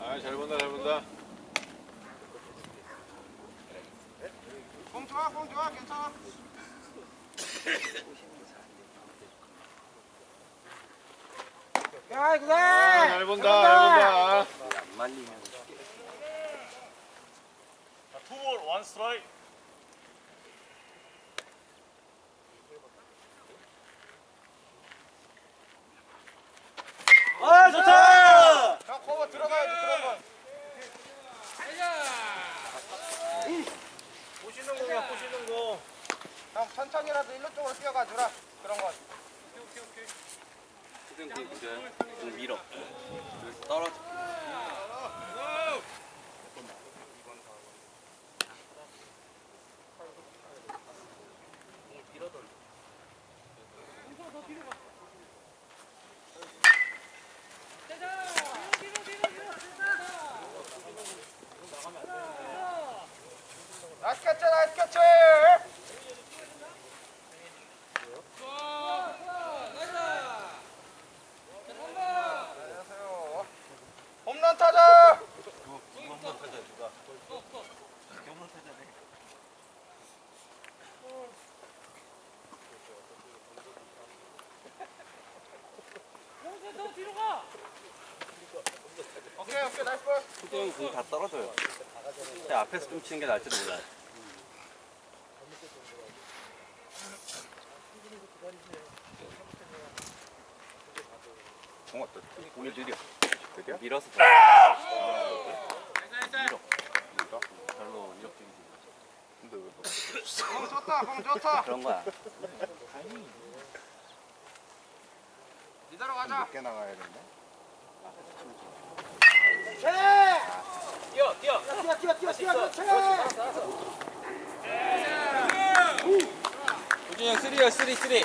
아, 잘 본다, 잘 본다. 공 좋아, 공 좋아, 괜찮아. 야 그래. 아, 잘 본다, 잘 본다. 투볼 원 스트라이크. 아 좋다. 형 커버 들어가야지 건. 보시는 공이야 보시는 공. 형 천천히라도 일로 쪽으로 뛰어가 주라 그런 건. 밀어. 떨어져. 나이스 캐치 나이스 캐치. 후대형 공다 떨어져요. 그냥 앞에서 좀 치는 게 나을지도 몰라요. 공 어때? 공이 느려. 느려? 밀어서 더. 밀어. 별로 이력적이지. 근데 왜 그래? 공 좋다 공 좋다. 그런 거야. 이대로 가자. 늦게 나가야 된다. 우준이 형 쓰리요 쓰리 쓰리.